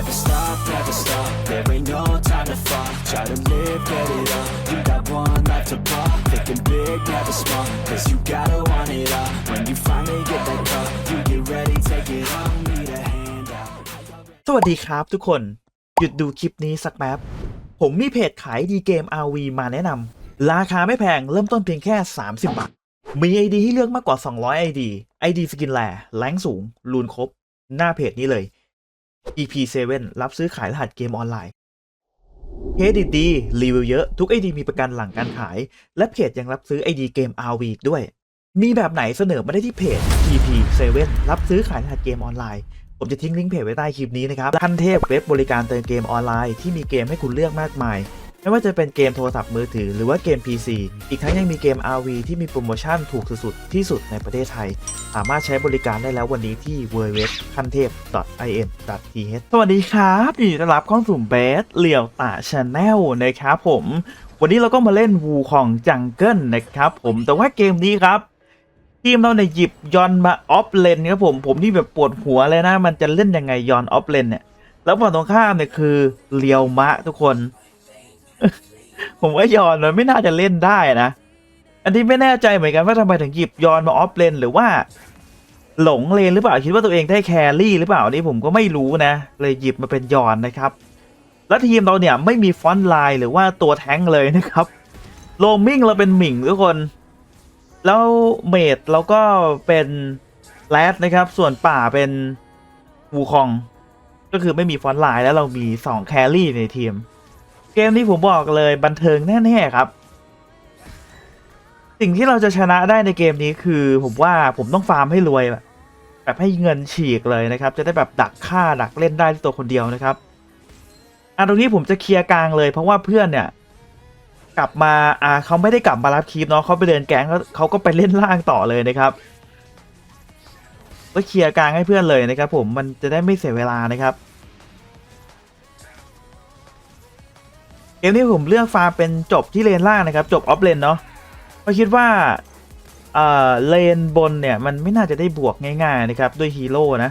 Never stop, never stop. There ain't no time to fall. Try to live, get it up. You got one life to pop. Thinking big, never small. Cause you gotta want it all. When you finally get that call, you get ready, take it on. Need a hand out. สวัสดีครับทุกคน หยุดดูคลิปนี้สักแป๊บ ผมมีเพจขายดีเกม RV มาแนะนำราคาไม่แพงเริ่มต้นเพียงแค่ 30 บาท มี ID ให้เลือกมากกว่า 200 ID ID สกินแลแรงสูงรูนครบ หน้าเพจนี้เลย EP7 รับซื้อขายรหัสเกมออนไลน์เคสดีๆรีวิวเยอะ ทุก ID มีประกันหลังการขาย และเพจยังรับซื้อ ID เกม RV ด้วย มีแบบไหนเสนอมาได้ที่เพจ EP7 รับซื้อขายรหัสเกมออนไลน์ ผมจะทิ้งลิงก์เพจไว้ใต้คลิปนี้นะครับทันเทพเว็บบริการเติมเกมออนไลน์ที่มีเกมให้คุณเลือกมากมาย ไม่ว่าจะเป็นเกมโทรศัพท์มือถือหรือว่าเกม PC อีกทั้งยังมีเกม RV ที่มีโปรโมชั่นถูกสุดๆที่สุดในประเทศไทย สามารถใช้บริการได้แล้ววันนี้ที่ www คันเทพ .in.th สวัสดีครับยินดีต้อนรับเข้าสู่เบสเหลี่ยวตาชาแนลนะครับผม วันนี้เราก็มาเล่นวูของจังเกิลนะครับผมแต่ว่าเกมนี้ครับทีมเราเนี่ยหยิบยอนมาออฟเลนครับผมผมนี่แบบปวดหัวเลยนะ มันจะเล่นยังไงยอนออฟเลนเนี่ยแล้วฝั่งตรงข้ามเนี่ยคือเลียวมะทุกคน ผมว่ายอนมันไม่น่าจะเล่นได้นะ อันนี้ไม่แน่ใจเหมือนกันว่าทำไมถึงหยิบยอนมาออฟเลนหรือว่า หลงเลนหรือเปล่าคิดว่าตัวเองได้แครี่หรือเปล่านี่ผมก็ไม่รู้นะ เลยหยิบมาเป็นยอนนะครับ แล้วทีมเราเนี่ยไม่มีฟอนต์ไลน์หรือว่าตัวแท้งเลยนะครับโลมิงเราเป็นหมิงทุกคน แล้วเมดเราก็เป็นแรดนะครับ ส่วนป่าเป็นวูคอง ก็คือไม่มีฟอนต์ไลน์แล้วเรามี 2 แครี่ในทีม เกมนี้ผมบอกเลยบันเทิงแน่ๆครับ สิ่งที่เราจะชนะได้ในเกมนี้คือ ผมว่าผมต้องฟาร์มให้รวยแบบแบบให้เงินฉีกเลยนะครับ จะได้แบบดักฆ่าดักเล่นได้ตัวคนเดียวนะครับอะตรงนี้ผมจะเคลียร์กลางเลย เพราะว่าเพื่อนเนี่ย กลับมาอ่าเขาไม่ได้กลับมารับคีปเนาะเขาไปเดินแก๊งแล้วเขาก็ไปเล่นล่างต่อเลยนะครับก็เคลียร์กลางให้เพื่อนเลยนะครับ ผมมันจะได้ไม่เสียเวลานะครับ เกมนี้ผมเลือกฟาร์มเป็นจบที่เลนล่างนะครับ จบออฟเลนเนาะเพราะคิดว่าเอ่อเลนบนเนี่ยมันไม่น่าจะได้บวกง่ายๆนะครับด้วยฮีโร่นะ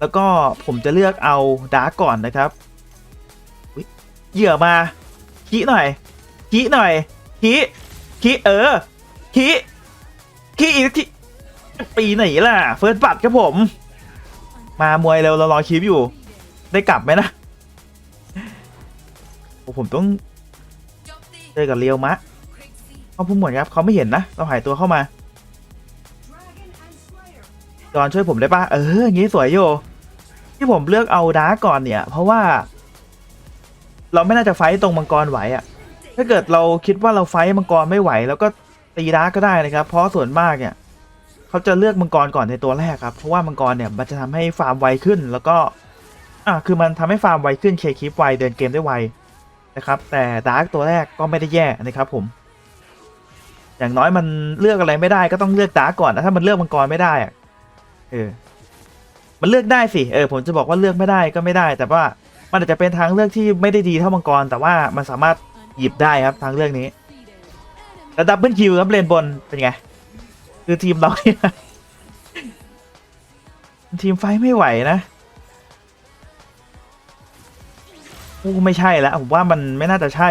แล้วก็ผมจะเลือกเอาดาร์กก่อนนะครับเหยื่อมาขี้หน่อยขี้หน่อยขี้ขี้เออขี้ขี้อีกทีปีไหนล่ะเฟิร์สบัตครับผม มามวยเร็วเรารอคลิปอยู่ ได้กลับไหมนะ โอ้ผมต้องเจอกับเรียวมะเขาพูดหมดครับเขาไม่เห็นนะ เราหายตัวเข้ามาจอนช่วยผมได้ปะเอออย่างงี้สวยโยที่ผมเลือกเอาดาร์กก่อนเนี่ย เพราะว่า เราไม่น่าจะไฟต์ตรงมังกรไหวอะถ้าเกิดเราคิดว่าเราไฟท์มังกรไม่ไหว แล้วก็ตีดาร์กก็ได้นะครับ เพราะส่วนมากเนี่ยเขาจะเลือกมังกรก่อนในตัวแรกครับ เพราะว่ามังกรเนี่ยมันจะทำให้ฟาร์มไวขึ้น แล้วก็ อะคือมันทำให้ฟาร์มไวขึ้นเคคลิปไวเดินเกมได้ไว นะครับ แต่ดาร์กตัวแรกก็ไม่ได้แย่นะครับผม อย่างน้อยมันเลือกอะไรไม่ได้ก็ต้องเลือกดาร์กก่อนนะถ้ามันเลือกมังกรไม่ได้อะเออ มันเลือกได้สิเออผมจะบอกว่าเลือกไม่ได้ก็ไม่ได้ แต่ว่ามันอาจจะเป็นทางเลือกที่ไม่ได้ดีเท่ามังกร แต่ว่ามันสามารถหยิบได้ครับทางเรื่องนี้แล้วดับเบิลคิวครับเลนบนเป็นไง คือทีมเราเนี่ยทีมไฟไม่ไหวนะ อู้ไม่ใช่แล้วผมว่ามันไม่น่าจะใช่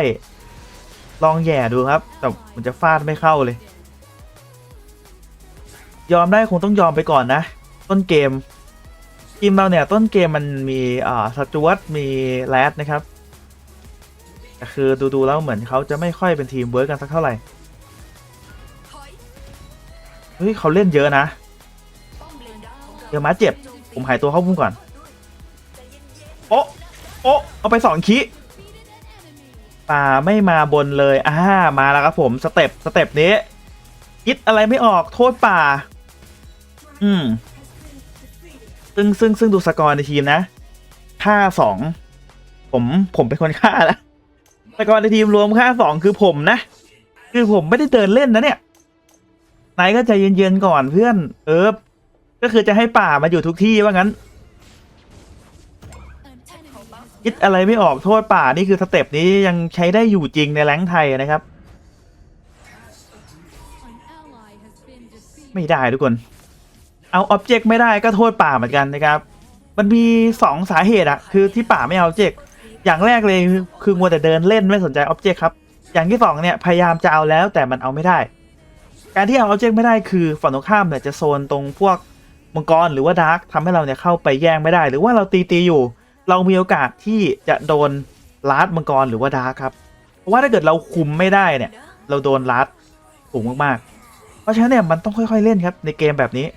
ลองแย่ดูครับ แต่มันจะฟาดไม่เข้าเลย ยอมได้คงต้องยอมไปก่อนนะ ต้นเกม ทีมเราเนี่ย ต้นเกมมันมีอ่าสจวตมีแรดนะครับแต่คือดูๆแล้วเหมือนเขาจะไม่ค่อยเป็นทีมเวิร์กกันสักเท่าไหร่เฮ้ยเขาเล่นเยอะนะเดี๋ยวมาเจ็บ ผมหายตัวเข้าพุ่งก่อน โอ๊ะ โอ๊ะเอาไปสองคิป่าไม่มาบนเลยอ่ามาแล้วครับผมสเต็ปสเต็ปนี้คิดอะไรไม่ออกโทษป่า อืม ซึ่งซึ่งซึ่งดูสกอร์ในทีมนะฆ่าสองผมผมเป็นคนฆ่าแล้วแต่ก่อนในทีมรวมค่าสองคือผมนะ คือผมไม่ได้เดินเล่นนะเนี่ยนายก็ใจเย็นๆก่อนเพื่อน เออก็คือจะให้ป่ามาอยู่ทุกที่ว่างั้น คิดอะไรไม่ออกโทษป่านี่คือสเต็ปนี้ยังใช้ได้อยู่จริงในแรงไทยนะครับ ไม่ได้ทุกคน เอาอ็อบเจกต์ไม่ได้ก็โทษป่าเหมือนกันนะครับ มันมีสองสาเหตุอะคือที่ป่าไม่เอาเจกต์อย่างแรกเลยคือมัวแต่เดินเล่นไม่สนใจอ็อบเจกต์ครับ อย่างที่สองเนี่ยพยายามจะเอาแล้วแต่มันเอาไม่ได้ การที่เอาอ็อบเจกต์ไม่ได้คือฝั่งตรงข้ามเนี่ยจะโซนตรงพวกมังกรหรือว่าดาร์กทำให้เราเนี่ยเข้าไปแย่งไม่ได้ หรือว่าเราตีตีอยู่ เรามีโอกาสที่จะโดนลาดมังกรหรือว่าดาร์ครับ เพราะว่าถ้าเกิดเราคุมไม่ได้เนี่ย เราโดนลาดสูงมากๆ เพราะฉะนั้นเนี่ยมันต้องค่อยๆเล่นครับในเกมแบบนี้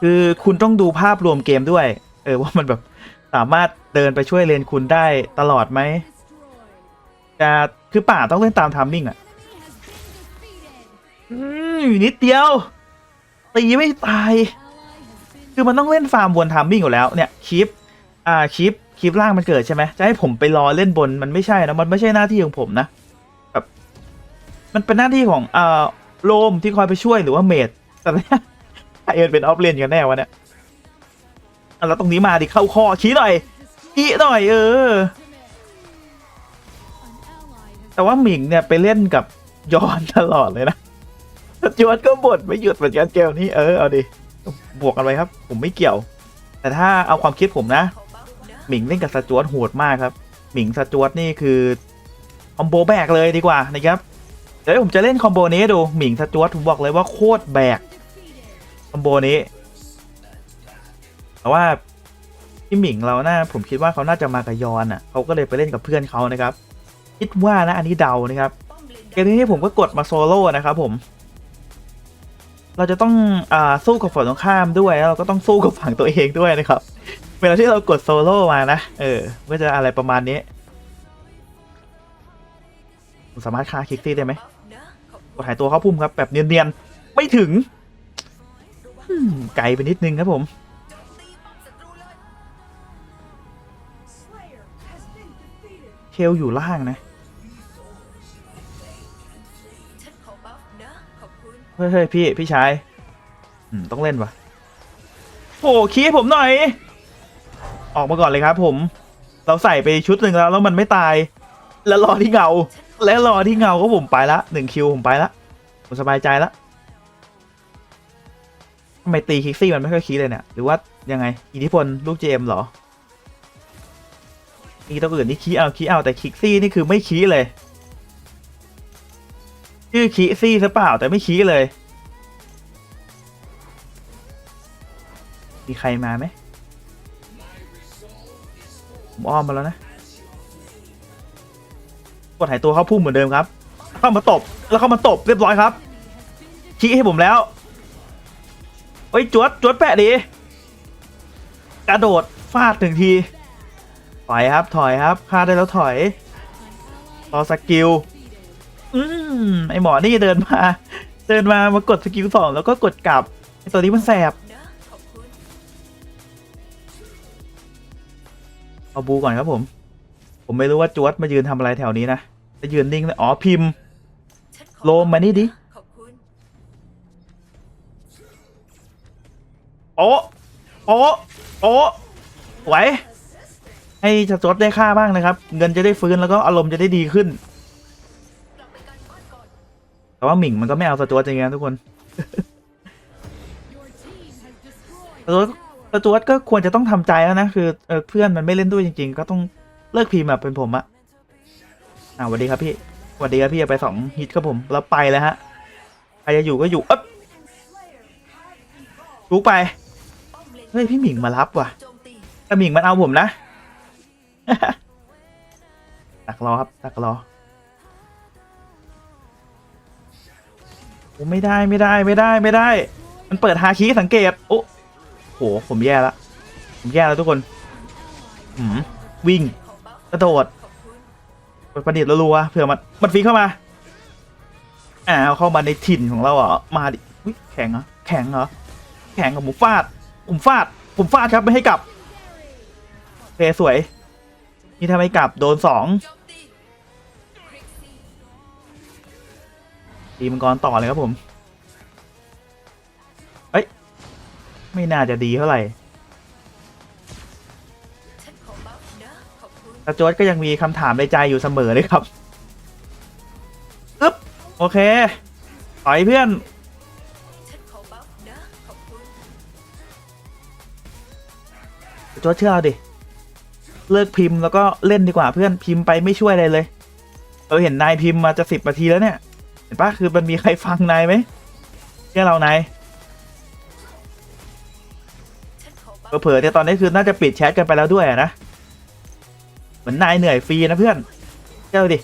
คือคุณต้องดูภาพรวมเกมด้วย เออว่ามันแบบสามารถเดินไปช่วยเลนคุณได้ตลอดไหมจะคือป่าต้องเล่นตามทามมิ่งอะอืมอยู่นิดเดียวตีไม่ตาย คือมันต้องเล่นฟาร์มบนทามมิ่งอยู่แล้วเนี่ยคลิปอ่าคลิปคลิปล่างมันเกิดใช่ไหมจะให้ผมไปรอเล่นบนมันไม่ใช่นะมันไม่ใช่หน้าที่ของผมนะแบบมันเป็นหน้าที่ของอ่าโลมที่คอยไปช่วยหรือว่าเมดแต่เนี่ยใครเป็นออฟเลนกันแน่วะเนี่ยอะแล้วตรงนี้มาดิเข้าข้อชี้หน่อยชี้หน่อยเออ แต่ว่าหมิงเนี่ยไปเล่นกับยอนตลอดเลยนะจวดก็บ่นไม่หยุดเหมือนกันเกมนี้เออเอาดิ บวกกันไปครับ ผมไม่เกี่ยว แต่ถ้าเอาความคิดผมนะ หมิงเล่นกับสจวตโหดมากครับ หมิงสจวตนี่คือคอมโบแบกเลยดีกว่านะครับเดี๋ยวผมจะเล่นคอมโบนี้ดูหมิงสจวตผมบอกเลยว่าโคตรแบกคอมโบนี้แต่ว่าที่หมิงเรานะ่าผมคิดว่าเขาน่าจะมากับยอนอะเขาก็เลยไปเล่นกับเพื่อนเขานะครับ คิดว่านะอันนี้เดานะครับเกมนี้ผมก็กดมาโซโล่นะครับผม เราจะต้องอสู้กับฝั่งตรงข้ามด้วยแล้วเราก็ต้องสู้กับฝั่งตัวเองด้วยนะครับ เวลาที่เรากดโซโล่มานะ เออก็จะอะไรประมาณนี้ สามารถฆ่าคิกซี่ได้ไหมกดหายตัวเข้าพุ่มครับ แบบเนียนๆ ไม่ถึงไกลไปนิดนึงครับผมเทลอยู่ล่างนะ ฮ้ยเฮ้ยพี่ พี่ชายอืมต้องเล่นวะโอ้ขี้ให้ผมหน่อย ออกมาก่อนเลยครับผม เราใส่ไปชุดหนึ่งแล้วแล้วมันไม่ตาย แล้วรอที่เงา และรอที่เงาก็ผมไปละหนึ่งคิวผมไปละผมสบายใจละทำไมตีคิกซี่มันไม่ค่อยคีเลยเนี่ย หรือว่ายังไง อิทธิพลลูกเจมหรอมีตัวอื่นที่คีเอาคีเอาแต่คิกซี่นี่คือไม่คีเลย ชื่อคีซี่ซะเปล่า แต่ไม่คีเลย มีใครมาไหมผมอ้อมมาแล้วนะ กดหายตัวเข้าพุ่มเหมือนเดิมครับ เข้ามาตบ แล้วเข้ามาตบเรียบร้อยครับคีให้ผมแล้วเฮ้ยจวดจวดแปะดี กระโดดฟาดหนึ่งที ถอยครับ ถอยครับฆ่าได้แล้วถอยรอสกิล อืมไอหมอนี่เดินมา เดินมามากดสกิลสองแล้วก็กดกลับไอตัวนี้มันแสบเอาบูก่อนครับผม ผมไม่รู้ว่าจวดมายืนทำอะไรแถวนี้นะจะยืนนิ่งเลยอ๋อพิมพ์โลมมานี่ดิโอ้โอ้โอ้ไหวให้จะจดได้ค่าบ้างนะครับ เงินจะได้ฟื้นแล้วก็อารมณ์จะได้ดีขึ้น แต่ว่าหมิงมันก็ไม่เอาสจวตจริงๆนะทุกคนสจวตสจวตก็ควรจะต้องทำใจแล้วนะคือเออเพื่อนมันไม่เล่นด้วยจริง ๆ ก็ต้องเลิกพิมพ์แบบเป็นผมอะอ่าสวัสดีครับพี่สวัสดีครับพี่เอาไปสองฮิตครับผมแล้วไปแล้วฮะใครจะอยู่ก็อยู่เอ๊บลุกไปเฮ้ยพี่หมิงมารับว่ะแต่หมิงมันเอาผมนะตักรอครับตักรอ อ้ไม่ได้ไม่ได้ไม่ได้ไม่ได้ มันเปิดฮาคิสังเกต โอ้โห ผมแย่ละ ผมแย่แล้วทุกคนหืมวิ่งกระโดดปิดประดิษฐ์รัวๆเผื่อมันมันฟีเข้ามาอ้าเข้ามาในถิ่นของเราเหรอมาดิแข็งเหรอแข็งเหรอแข็งกับหมูฟาดผมฟาดผมฟาดครับไม่ให้กลับโอเคสวย นี่ทำไมกลับโดนสอง ตีมังกรต่อเลยครับผมเอ้ย ไม่น่าจะดีเท่าไหร่ฉันขอบัฟนะขอบคุณตาโจวดก็ยังมีคำถามในใจอยู่เสมอเลยครับอึ๊บโอเคต่อยเพื่อนฉันขอบัฟนะโจวดเชื่อเราดิ เลิกพิมพ์แล้วก็เล่นดีกว่าเพื่อนพิมพ์ไปไม่ช่วยอะไรเลย เราเห็นนายพิมพ์มาจะสิบนาทีแล้วเนี่ย ห็นปะคือมันมีใครฟังนายไหมเชื่อเรานายเผลอๆเนี่ยตอนนี้คือน่าจะปิดแชทกันไปแล้วด้วยนะ เหมือนนายเหนื่อยฟรีนะเพื่อนเจ้าดิ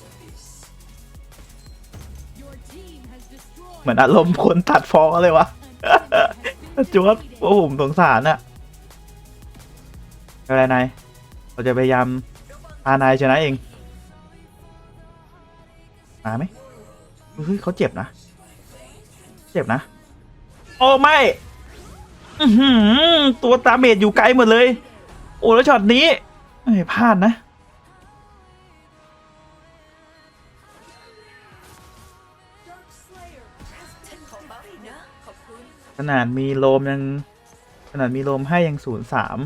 เหมือนอารมณ์คนตัดฟองเลยวะจวดโอ้ผมสงสารอะอะไรนายเราจะพยายามพานายชนะเอง มาไหม เฮ้ยเขาเจ็บนะ เจ็บนะ โอ้ไม่อื้อหือตัวตาเมจอยู่ไกลหมดเลย โอ้แล้วช็อตนี้ไม่พลาดนะฉันขอบัฟนะขอบคุณขนาดมีโลมยัง ขนาดมีโลมให้ยังศูนย์สาม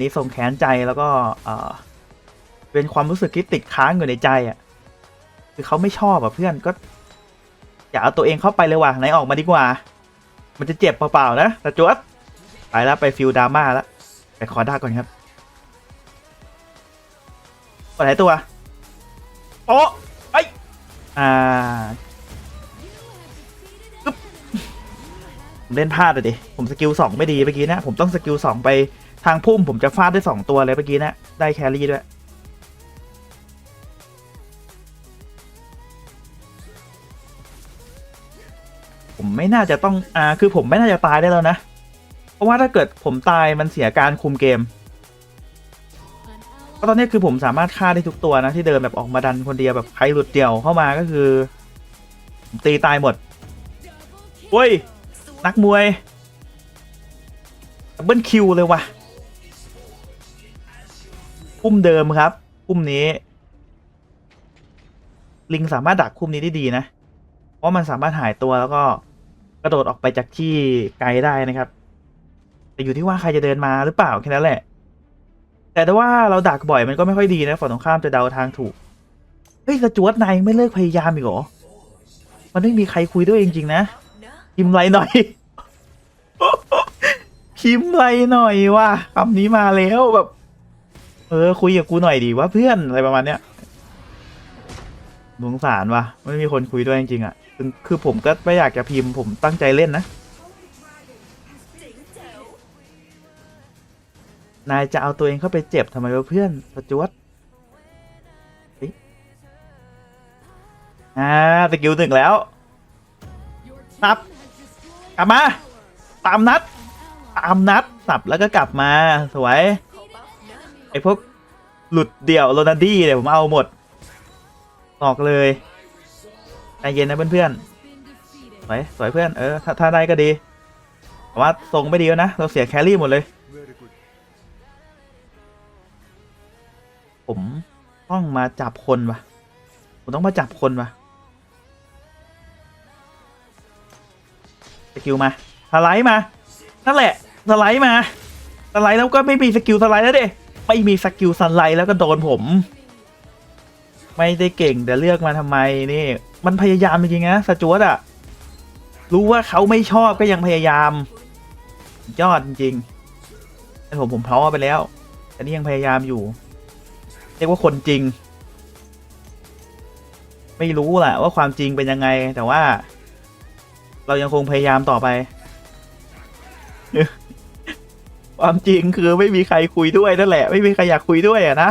นี้ส่งแขนใจแล้วก็ เออเป็นความรู้สึกที่ติดค้างอยู่ในใจอะ่ะ คือเขาไม่ชอบอะเพื่อนก็ อย่าเอาตัวเองเข้าไปเลยว่ะไหนออกมาดีกว่า มันจะเจ็บเปล่าๆนะแต่จวดไปแล้วไปฟิลดราม่าแล้วไปขอด้าก่อนครับกดไหนตัวโอ้ไอยอ่าผมเล่นพลาดเลยดิ ผมสกิลสองไม่ดีเมื่อกี้นะ ผมต้องสกิลสองไปทางพุ่มผมจะฟาดได้สองตัวเลยเมื่อกี้นะ ได้แครี่ด้วย ไม่น่าจะต้องอ่าคือผมไม่น่าจะตายได้แล้วนะ เพราะว่าถ้าเกิดผมตายมันเสียการคุมเกมเพราะตอนนี้คือผมสามารถฆ่าได้ทุกตัวนะที่เดินแบบออกมาดันคนเดียวแบบใครหลุดเดี่ยวเข้ามาก็คือตีตายหมดเว้ย นักมวยดับเบิลคิวเลยว่ะพุ่มเดิมครับพุ่มนี้ ลิงสามารถดักพุ่มนี้ได้ดีนะ เพราะมันสามารถหายตัวแล้วก็ กระโดดออกไปจากที่ไกลได้นะครับ แต่อยู่ที่ว่าใครจะเดินมาหรือเปล่าแค่นั้นแหละ แต่ถ้าว่าเราดักบ่อยมันก็ไม่ค่อยดีนะฝั่งตรงข้ามจะเดาทางถูก เฮ้ยสจวตนายไม่เลิกพยายามอีกเหรอ มันไม่มีใครคุยด้วยจริงๆนะพิมพ์ไรหน่อยพิมพ์ไรหน่อยว่ะคำนี้มาแล้วแบบ เออคุยกับกูหน่อยดีว่าเพื่อนอะไรประมาณเนี้ยสงสารว่ะไม่มีคนคุยด้วยจริงๆอะ คือผมก็ไม่อยากจะพิมพ์ผมตั้งใจเล่นนะ นายจะเอาตัวเองเข้าไปเจ็บทำไมวะเพื่อนสจวตเฮ้ยอ่าสกิลหนึ่งแล้วนับ กลับมา ตามนัด ตามนัดสับแล้วก็กลับมาสวยขอบัฟนะไอพวกหลุดเดี่ยวโรนัลดี้เนี่ยผมเอาหมดออกเลย ใจเย็นนะเพื่อนๆสวยสวยเพื่อนเออถ้าถ้าได้ก็ดีแต่ว่าทรงไม่ดีแล้วนะ เราเสียแครี่หมดเลย ผมต้องมาจับคนวะผมต้องมาจับคนวะสกิลมาสไลด์มา นั่นแหละสไลด์มาสไลด์แล้วก็ไม่มีสกิลสไลด์แล้วเด้ไม่มีสกิลสไลด์แล้วก็โดนผม ไม่ได้เก่งแต่เลือกมาทำไมนี่ มันพยายามจริงๆนะสจวตอะรู้ว่าเขาไม่ชอบก็ยังพยายาม ยอดจริงๆแต่ผมผมท้อไปแล้ว แต่นี่ยังพยายามอยู่ เรียกว่าคนจริง ไม่รู้แหละว่าความจริงเป็นยังไง แต่ว่า เรายังคงพยายามต่อไป ความจริงคือไม่มีใครคุยด้วยนั่นแหละ ไม่มีใครอยากคุยด้วยอะนะ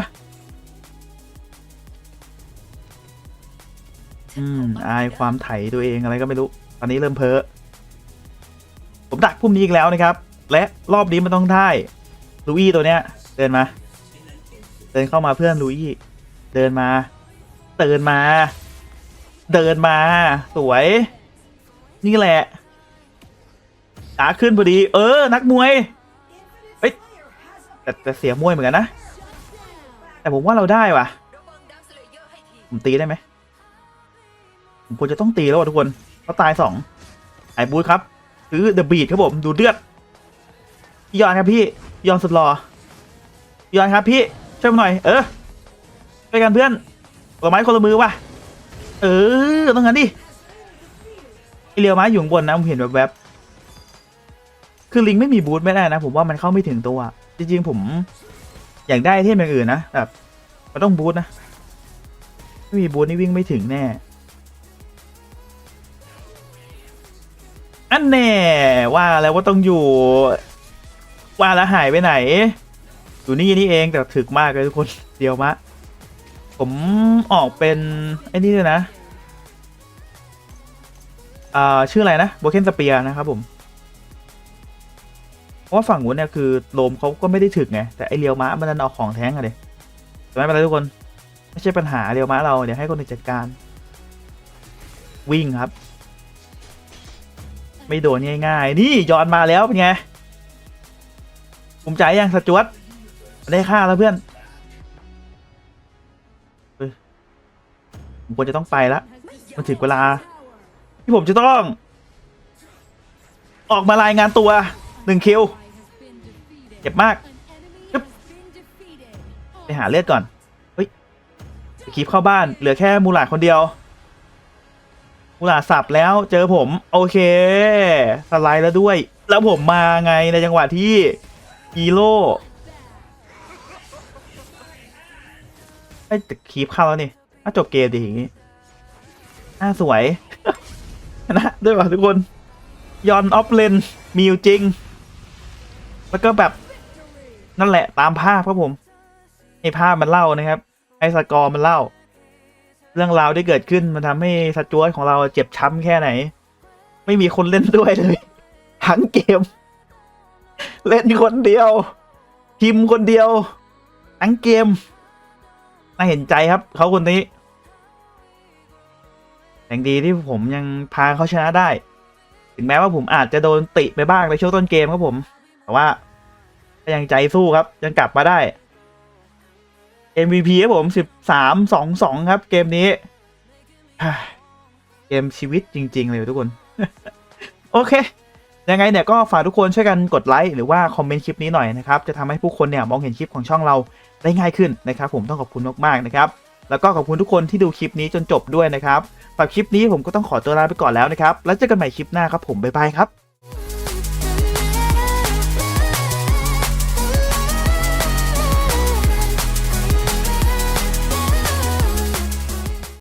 อืมอายความไถตัวเองอะไรก็ไม่รู้ ตอนนี้เริ่มเพ้อผมดักพุ่มนี้อีกแล้วนะครับ และรอบนี้มันต้องได้ลูอี้ตัวเนี้ย เดินมา เดินเข้ามาเพื่อนลูอี้เดินมาเดินมา เดินมา สวย นี่แหละขาขึ้นพอดี เออ นักมวยเอ้ยแต่แต่เสียมวยเหมือนกันนะ แต่ผมว่าเราได้ว่ะ ผมตีได้ไหม ผมควรจะต้องตีแล้วอะทุกคนเขาตายสองไอ้บูธครับซื้อเดอะบีดครับผมดูเลือดพี่ยอนครับพี่พี่ยอนสุดหล่อยอนครับพี่ช่วยผมหน่อย เออช่วยกันเพื่อนคนลไม้คนละมือว่ะ เออต้องงั้นดิไอเรียวไม้อยู่บนนะผมเห็นแบบแบบคือลิงไม่มีบูธไม่ได้นะ ผมว่ามันเข้าไม่ถึงตัว จริงๆผม อยากได้เทพอย่างอื่นนะแบบมันต้องบูธนะ ไม่มีบูธนี่วิ่งไม่ถึงแน่ อันแน่ว่าแล้วว่าต้องอยู่ ว่าแล้วหายไปไหน อยู่นี่นี่เองแต่ถึกมากเลยทุกคนเดียวมะ ผมออกเป็น ไอ้นี่ด้วยนะอ่าชื่ออะไรนะโบเคนสเปียนะครับผม เพราะว่าฝั่งนู้นเนี่ยคือโลมเขาก็ไม่ได้ถึกไง แต่ไอเรียวมะมันดันเอาของแท้งอะเลยไม่เป็นไรทุกคน ไม่ใช่ปัญหาเรียวมะเราเดี๋ยวให้คนอื่นจัดการ วิ่งครับ ไม่โดนง่ายๆ นี่ย้อนมาแล้วเป็นไงภูมิใจยังสจวตได้ค่าแล้วเพื่อนผมควรจะต้องไปละมันถึงเวลา ที่ผมจะต้อง ออกมารายงานตัวหนึ่งคิวเจ็บมากไปหาเลือดก่อน เฮ้ยคลิปเข้าบ้าน เหลือแค่มูหลาดคนเดียว มูหลาดสับแล้วเจอผมโอเคสไลด์แล้วด้วย แล้วผมมาไงในจังหวะที่ฮีโร่ไอ้แต่คลิปเข้าแล้วนี่ถ้าจบเกมดีอย่างงี้น่าสวยนะด้วยว่ะทุกคน ยอนออฟเลนมีอยู่จริง แล้วก็แบบ นั่นแหละตามภาพครับผมไอ้ภาพมันเล่านะครับ ไอ้สกอร์มันเล่า เรื่องราวที่เกิดขึ้นมันทำให้สจวตของเราเจ็บช้ำแค่ไหน ไม่มีคนเล่นด้วยเลย ทั้งเกม เล่นคนเดียวทีมคนเดียว ทั้งเกมน่าเห็นใจครับ เขาคนนี้อย่างดีที่ผมยังพาเขาชนะได้ ถึงแม้ว่าผมอาจจะโดนติไปบ้างในช่วงต้นเกมครับผม แต่ว่าก็ยังใจสู้ครับยังกลับมาได้ MVP ครับผมสิบสามสองสองครับ เกมนี้ เกมชีวิตจริง ๆ เลยทุกคน โอเค ยังไงเนี่ยก็ฝากทุกคนช่วยกันกดไลค์หรือว่าคอมเมนต์คลิปนี้หน่อยนะครับ จะทำให้ผู้คนเนี่ยมองเห็นคลิปของช่องเราได้ง่ายขึ้นนะครับ ผมต้องขอบคุณมากๆนะครับ แล้วก็ขอบคุณทุกคนที่ดูคลิปนี้จนจบด้วยนะครับสำหรับคลิปนี้ผมก็ต้องขอตัวลาไปก่อนแล้วนะครับ แล้วเจอกันใหม่คลิปหน้าครับผมบ๊ายบายครับ